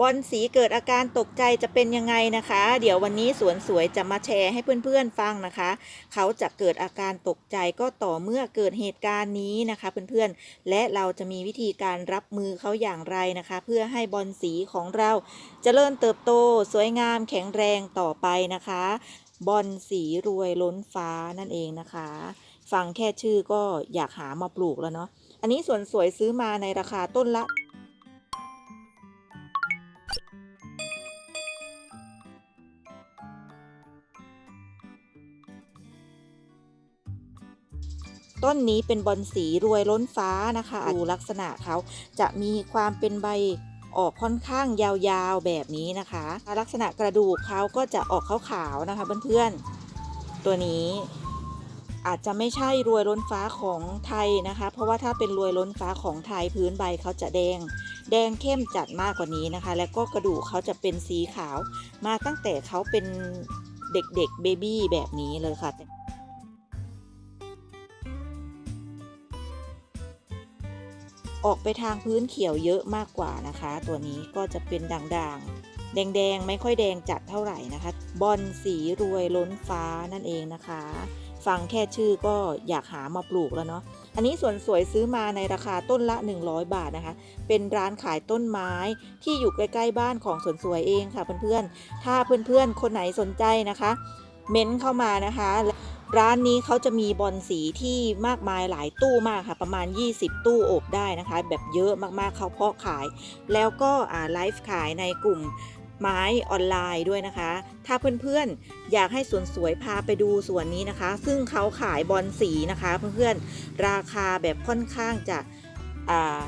บอลสีเกิดอาการตกใจจะเป็นยังไงนะคะ เดี๋ยววันนี้สวนสวยจะมาแชร์ให้เพื่อนๆฟังนะคะ เขาจะเกิดอาการตกใจก็ต่อเมื่อเกิดเหตุการณ์นี้นะคะ เพื่อนๆ และเราจะมีวิธีการรับมือเขาอย่างไรนะคะ เพื่อให้บอลสีของเราจเจริญเติบโต สวยงามแข็งแรงต่อไปนะคะ บอลสีรวยล้นฟ้านั่นเองนะคะ ฟังแค่ชื่อก็อยากหามาปลูกแล้วเนาะอันนี้สวนสวยซื้อมาในราคาต้นละ ต้นนี้เป็นบอนสีรวยล้นฟ้านะคะดูลักษณะเขาจะมีความเป็นใบออกค่อนข้างยาวๆแบบนี้นะคะ ลักษณะกระดูกเขาก็จะออกขาวๆนะคะเพื่อนๆ ตัวนี้อาจจะไม่ใช่รวยล้นฟ้าของไทยนะคะ เพราะว่าถ้าเป็นรวยล้นฟ้าของไทยพื้นใบเขาจะแดง แดงเข้มจัดมากกว่านี้นะคะ แล้วก็กระดูกเขาจะเป็นสีขาว มาตั้งแต่เขาเป็นเด็กๆเบบี้แบบนี้เลยค่ะ ออกไปทางพื้นเขียวเยอะมากกว่านะคะ ตัวนี้ก็จะเป็นด่างๆ แดงๆ ไม่ค่อยแดงจัดเท่าไหร่นะคะ บอลสีรวยล้นฟ้านั่นเองนะคะ ฟังแค่ชื่อก็อยากหามาปลูกแล้วเนาะอันนี้สวนสวยซื้อมาในราคาต้นละ 100 บาทนะคะ เป็นร้านขายต้นไม้ที่อยู่ใกล้ๆบ้านของสวนสวยเองค่ะเพื่อนๆ ถ้าเพื่อนๆ คนไหนสนใจนะคะ เม้นเข้ามานะคะ ร้านนี้เขาจะมีบอลสีที่มากมายหลายตู้มากค่ะ ประมาณ 20 ตู้อบได้นะคะ แบบเยอะมากๆเขาเพาะขาย แล้วก็อ่าไลฟ์ขายในกลุ่มไม้ออนไลน์ด้วยนะคะ ถ้าเพื่อนๆ อยากให้สวนสวยพาไปดูสวนนี้นะคะ ซึ่งเขาขายบอลสีนะคะ เพื่อนๆ ราคาแบบค่อนข้างจะอ่า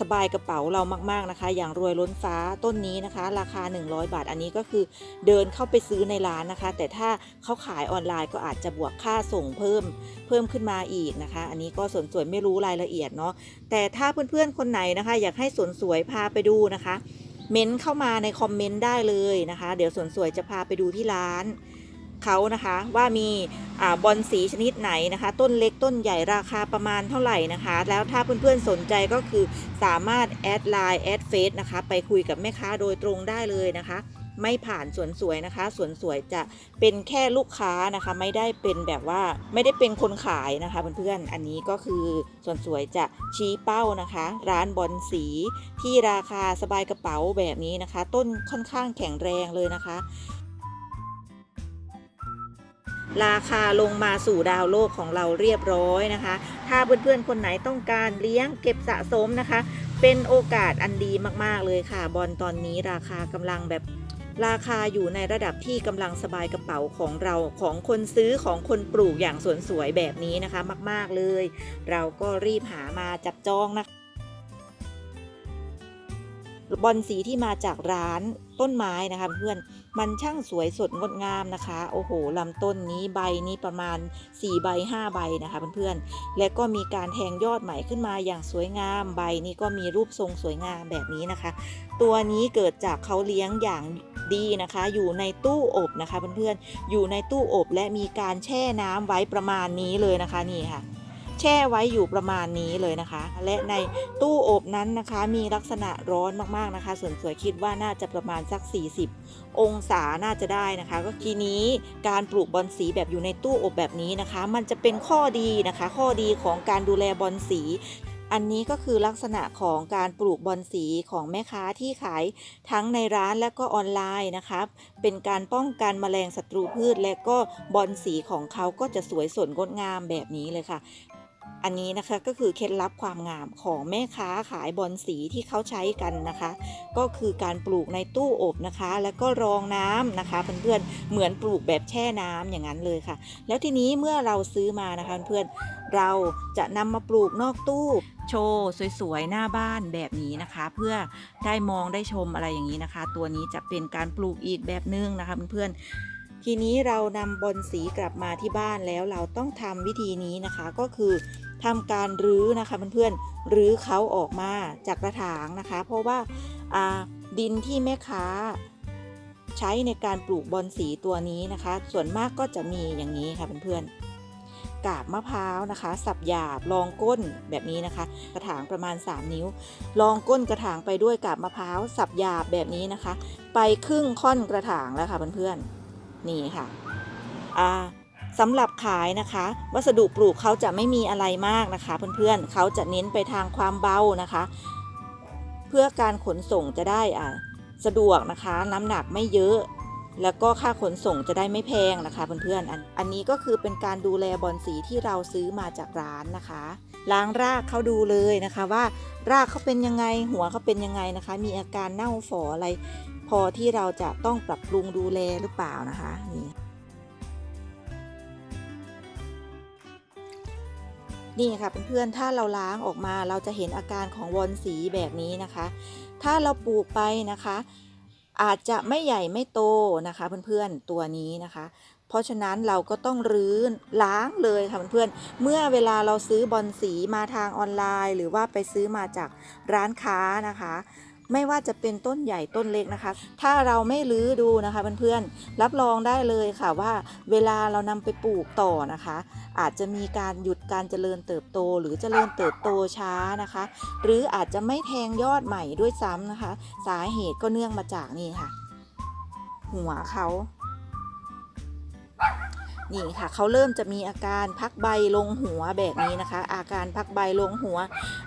สบายกระเป๋าเรามากๆนะคะ อย่างรวยล้นฟ้าต้นนี้นะคะ ราคา 100 บาท อันนี้ก็คือเดินเข้าไปซื้อในร้านนะคะ แต่ถ้าเขาขายออนไลน์ก็อาจจะบวกค่าส่งเพิ่มเพิ่มขึ้นมาอีกนะคะ อันนี้ก็สวนสวยไม่รู้รายละเอียดเนาะแต่ถ้าเพื่อนๆคนไหนนะคะ อยากให้สวนสวยพาไปดูนะคะ เม้นเข้ามาในคอมเมนต์ได้เลยนะคะ เดี๋ยวสวนสวยจะพาไปดูที่ร้าน เขานะคะว่ามีอบอลสีชนิดไหนนะคะ ต้นเล็กต้นใหญ่ราคาประมาณเท่าไหร่นะคะ แล้วถ้าเพื่อนๆสนใจก็คือสามารถแอดไลน์แอดเฟซนะคะ ไปคุยกับแม่ค้าโดยตรงได้เลยนะคะ ไม่ผ่านสวนสวยนะคะสวนสวยจะเป็นแค่ลูกค้านะคะ ไม่ได้เป็นแบบว่าไม่ได้เป็นคนขายนะคะเพื่อนๆอันนี้ก็คือสวนสวยจะชี้เป้านะคะ ร้านบอลสีที่ราคาสบายกระเป๋าแบบนี้นะคะ ต้นค่อนข้างแข็งแรงเลยนะคะ ราคาลงมาสู่ดาวโลกของเราเรียบร้อยนะคะ ถ้าเพื่อนๆคนไหนต้องการเลี้ยงเก็บสะสมนะคะ เป็นโอกาสอันดีมากๆเลยค่ะ บอลตอนนี้ราคากำลังแบบราคาอยู่ในระดับที่กำลังสบายกระเป๋าของเราของคนซื้อของคนปลูกอย่างสวนสวยแบบนี้นะคะ มาก ๆเลย เราก็รีบหามาจับจองนะคะ บอลสีที่มาจากร้านต้นไม้นะคะเพื่อนมันช่างสวยสดงดงามนะคะ โอ้โหลำต้นนี้ใบนี้ประมาณ 4 ใบ 5 ใบนะคะเพื่อนๆและก็มีการแทงยอดใหม่ขึ้นมาอย่างสวยงามใบนี้ก็มีรูปทรงสวยงามแบบนี้นะคะ ตัวนี้เกิดจากเขาเลี้ยงอย่างดีนะคะ อยู่ในตู้อบนะคะเพื่อนๆอยู่ในตู้อบและมีการแช่น้ำไว้ประมาณนี้เลยนะคะนี่ค่ะ แช่ไว้อยู่ประมาณนี้เลยนะคะ และในตู้อบนั้นนะคะมีลักษณะร้อนมากๆนะคะ ส่วนสวยคิดว่าน่าจะประมาณสัก 40 องศาน่าจะได้นะคะ ก็ทีนี้การปลูกบอนสีแบบอยู่ในตู้อบแบบนี้นะคะ มันจะเป็นข้อดีนะคะ ข้อดีของการดูแลบอนสีอันนี้ก็คือลักษณะของการปลูกบอนสีของแม่ค้าที่ขายทั้งในร้านและก็ออนไลน์นะคะเป็นการป้องกันแมลงศัตรูพืช และก็บอนสีของเขาก็จะสวยสดงดงามแบบนี้เลยค่ะ อันนี้นะคะก็คือเคล็ดลับความงามของแม่ค้าขายบอนสีที่เขาใช้กันนะคะ ก็คือการปลูกในตู้อบนะคะ แล้วก็รองน้ำนะคะเพื่อนๆเหมือนปลูกแบบแช่น้ำอย่างนั้นเลยค่ะ แล้วทีนี้เมื่อเราซื้อมานะคะเพื่อนๆเราจะนำมาปลูกนอกตู้โชว์สวยๆ หน้าบ้านแบบนี้นะคะ เพื่อได้มองได้ชมอะไรอย่างนี้นะคะ ตัวนี้จะเป็นการปลูกอีกแบบนึงนะคะเพื่อนๆ ทีนี้เรานำบอนสีกลับมาที่บ้านแล้วเราต้องทำวิธีนี้นะคะ ก็คือทำการรื้อนะคะเพื่อนๆรื้อเขาออกมาจากกระถางนะคะ เพราะว่าดินที่แม่ค้าใช้ในการปลูกบอนสีตัวนี้นะคะ ส่วนมากก็จะมีอย่างนี้ค่ะเพื่อนๆกาบมะพร้าวนะคะ สับหยาบรองก้นแบบนี้นะคะ กระถางประมาณ 3 นิ้วรองก้นกระถางไปด้วยกาบมะพร้าวสับหยาบแบบนี้นะคะ ไปครึ่งค่อนกระถางแล้วค่ะเพื่อนๆ นี่ค่ะสำหรับขายนะคะ วัสดุปลูกเขาจะไม่มีอะไรมากนะคะ เพื่อนๆเขาจะเน้นไปทางความเบานะคะ เพื่อการขนส่งจะได้สะดวกนะคะ น้ำหนักไม่เยอะ แล้วก็ค่าขนส่งจะได้ไม่แพงนะคะเพื่อนๆอันอันนี้ก็คือเป็นการดูแลบอนสีที่เราซื้อมาจากร้านนะคะ ล้างรากเขาดูเลยนะคะว่ารากเขาเป็นยังไงหัวเขาเป็นยังไงนะคะ มีอาการเน่าฝออะไร พอที่เราจะต้องปรับปรุงดูแลหรือเปล่านะคะนี่นี่ค่ะเพื่อนๆ ถ้าเราล้างออกมาเราจะเห็นอาการของวอนสีแบบนี้นะคะ ถ้าเราปลูกไปนะคะ อาจจะไม่ใหญ่ไม่โตนะคะเพื่อนๆตัวนี้นะคะ เพราะฉะนั้นเราก็ต้องรื้อล้างเลยค่ะเพื่อนๆเมื่อเวลาเราซื้อบอลสีมาทางออนไลน์ หรือว่าไปซื้อมาจากร้านค้านะคะ ไม่ว่าจะเป็นต้นใหญ่ต้นเล็กนะคะ ถ้าเราไม่รื้อดูนะคะเพื่อนๆรับรองได้เลยค่ะว่า เวลาเรานำไปปลูกต่อนะคะ อาจจะมีการหยุดการเจริญเติบโต หรือเจริญเติบโตช้านะคะ หรืออาจจะไม่แทงยอดใหม่ด้วยซ้ำนะคะ สาเหตุก็เนื่องมาจากนี่ค่ะ หัวเขา นี่ค่ะเขาเริ่มจะมีอาการพักใบลงหัวแบบนี้นะคะ อาการพักใบลงหัว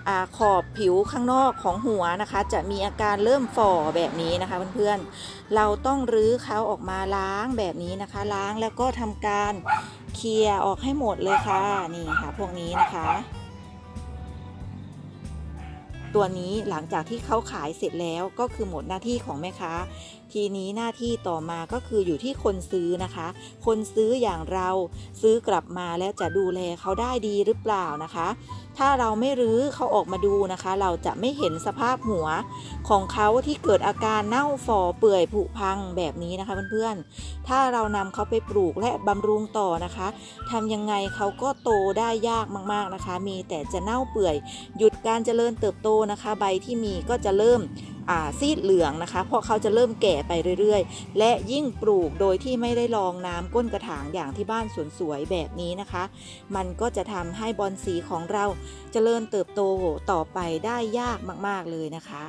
อขอบผิวข้างนอกของหัวนะคะ จะมีอาการเริ่มฝ่อแบบนี้นะคะเพื่อนๆเราต้องรื้อเขาออกมาล้างแบบนี้นะคะ ล้างแล้วก็ทำการเคลียร์ออกให้หมดเลยค่ะนี่ค่ะพวกนี้นะคะ ตัวนี้หลังจากที่เขาขายเสร็จแล้วก็คือหมดหน้าที่ของแม่ค้า ทีนี้หน้าที่ต่อมาก็คืออยู่ที่คนซื้อนะคะ คนซื้ออย่างเราซื้อกลับมาแล้วจะดูแลเขาได้ดีหรือเปล่านะคะ ถ้าเราไม่รื้อเขาออกมาดูนะคะ เราจะไม่เห็นสภาพหัวของเขาที่เกิดอาการเน่าฝ่อเปื่อยผุพังแบบนี้นะคะเพื่อนๆ ถ้าเรานำเขาไปปลูกและบำรุงต่อนะคะทำยังไงเขาก็โตได้ยากมากๆนะคะ มีแต่จะเน่าเปื่อย หยุดการเจริญเติบโตนะคะ ใบที่มีก็จะเริ่ม ซีดเหลืองนะคะ เพราะเขาจะเริ่มแก่ไปเรื่อยๆ และยิ่งปลูกโดยที่ไม่ได้รองน้ำก้นกระถางอย่างที่บ้านสวนสวยแบบนี้นะคะ มันก็จะทำให้บอนสีของเราจเจริญเติบโตต่อไปได้ยากมากๆเลยนะคะ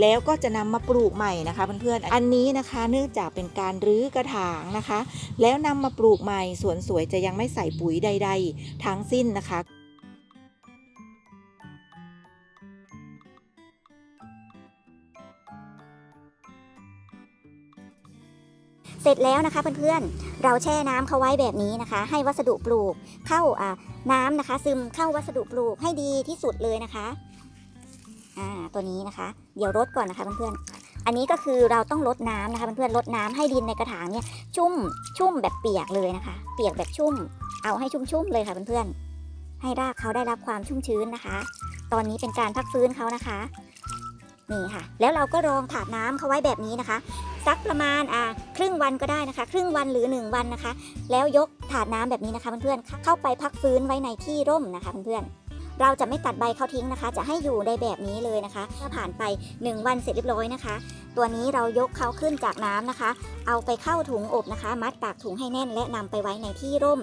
แล้วก็จะนำมาปลูกใหม่นะคะเพื่อนๆ อันนี้นะคะเนื่องจากเป็นการรื้อกระถางนะคะ แล้วนำมาปลูกใหม่สวนสวยจะยังไม่ใส่ปุ๋ยใด ๆ ทั้งสิ้นนะคะ เสร็จแล้วนะคะเพื่อนๆ เราแช่น้ำเขาไว้แบบนี้นะคะ ให้วัสดุปลูกเข้าอ่าน้ำนะคะ ซึมเข้าวัสดุปลูกให้ดีที่สุดเลยนะคะอ่าตัวนี้นะคะ เดี๋ยวรดก่อนนะคะเพื่อนๆ อันนี้ก็คือเราต้องลดน้ำนะคะเพื่อนๆลดน้ำให้ดินในกระถางเนี่ยชุ่มชุ่มแบบเปียกเลยนะคะ เปียกแบบชุ่ม เอาให้ชุ่มๆเลยค่ะเพื่อนๆให้รากเขาได้รับความชุ่มชื้นนะคะ ตอนนี้เป็นการพักฟื้นเขานะคะ นี่ค่ะ แล้วเราก็รองถาดน้ำเขาไว้แบบนี้นะคะสักประมาณอ่าครึ่งวันก็ได้นะคะ ครึ่งวันหรือ 1 วันนะคะ แล้วยกถาดน้ำแบบนี้นะคะเพื่อนๆเข้าไปพักฟื้นไว้ในที่ร่มนะคะเพื่อนๆเราจะไม่ตัดใบเขาทิ้งนะคะ จะให้อยู่ในแบบนี้เลยนะคะถ้าผ่านไป 1 วันเสร็จเรียบร้อยนะคะ ตัวนี้เรายกเขาขึ้นจากน้ำนะคะ เอาไปเข้าถุงอบนะคะ มัดปากถุงให้แน่นและนำไปไว้ในที่ร่ม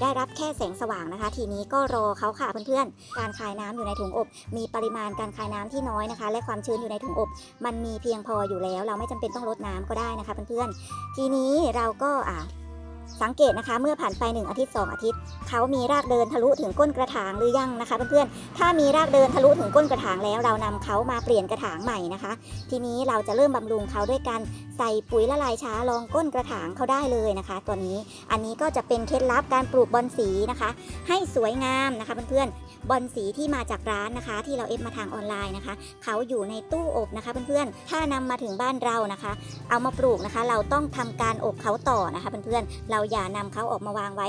ได้รับแค่แสงสว่างนะคะ ทีนี้ก็รอเขาค่ะเพื่อนๆ การคายน้ำอยู่ในถุงอบ มีปริมาณการคายน้ำที่น้อยนะคะ และความชื้นอยู่ในถุงอบ มันมีเพียงพออยู่แล้ว เราไม่จำเป็นต้องลดน้ำก็ได้นะคะเพื่อนๆ ทีนี้เราก็อ่า สังเกตนะคะ เมื่อผ่านไป 1 อาทิตย์ 2 อาทิตย์ เขามีรากเดินทะลุถึงก้นกระถางหรือยังนะคะเพื่อนๆถ้ามีรากเดินทะลุถึงก้นกระถางแล้วเรานำเขามาเปลี่ยนกระถางใหม่นะคะ ทีนี้เราจะเริ่มบำรุงเขาด้วยการใส่ปุ๋ยละลายช้ารองก้นกระถางเขาได้เลยนะคะ ตัวนี้อันนี้ก็จะเป็นเคล็ดลับการปลูกบอนสีนะคะ ให้สวยงามนะคะเพื่อนๆ บอนสีที่มาจากร้านนะคะ ที่เราเอฟมาทางออนไลน์นะคะ เขาอยู่ในตู้อบนะคะเพื่อนๆ ถ้านำมาถึงบ้านเรานะคะ เอามาปลูกนะคะ เราต้องทำการอบเขาต่อนะคะเพื่อนๆ เราอย่านำเขาออกมาวางไว้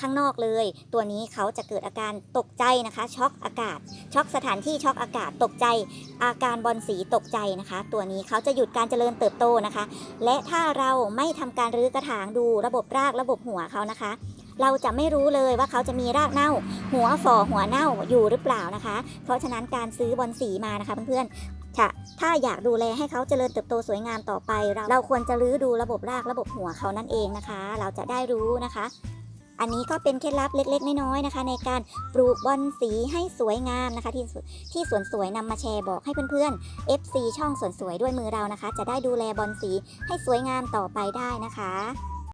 ข้างนอกเลย ตัวนี้เขาจะเกิดอาการตกใจนะคะ ช็อกอากาศ ช็อกสถานที่ช็อกอากาศตกใจ อาการบอลสีตกใจนะคะ ตัวนี้เขาจะหยุดการเจริญเติบโตนะคะ และถ้าเราไม่ทำการรื้อกระถางดูระบบรากระบบหัวเขานะคะ เราจะไม่รู้เลยว่าเขาจะมีรากเน่า หัวฝ่อหัวเน่าอยู่หรือเปล่านะคะ เพราะฉะนั้นการซื้อบอลสีมานะคะเพื่อนๆค่ะถ้าอยากดูแลให้เขาเจริญเติบโตสวยงามต่อไป เราเราควรจะรื้อดูระบบรากระบบหัวเขานั่นเองนะคะ เราจะได้รู้นะคะอันนี้ก็เป็นเคล็ดลับเล็ก ๆ น้อยๆนะคะ ในการปลูกบอนสีให้สวยงามนะคะ ที่สที่สวนสวยนำมาแชร์บอกให้เพื่อนๆ FC ช่องสวนสวยด้วยมือเรานะคะ จะได้ดูแลบอนสีให้สวยงามต่อไปได้นะคะ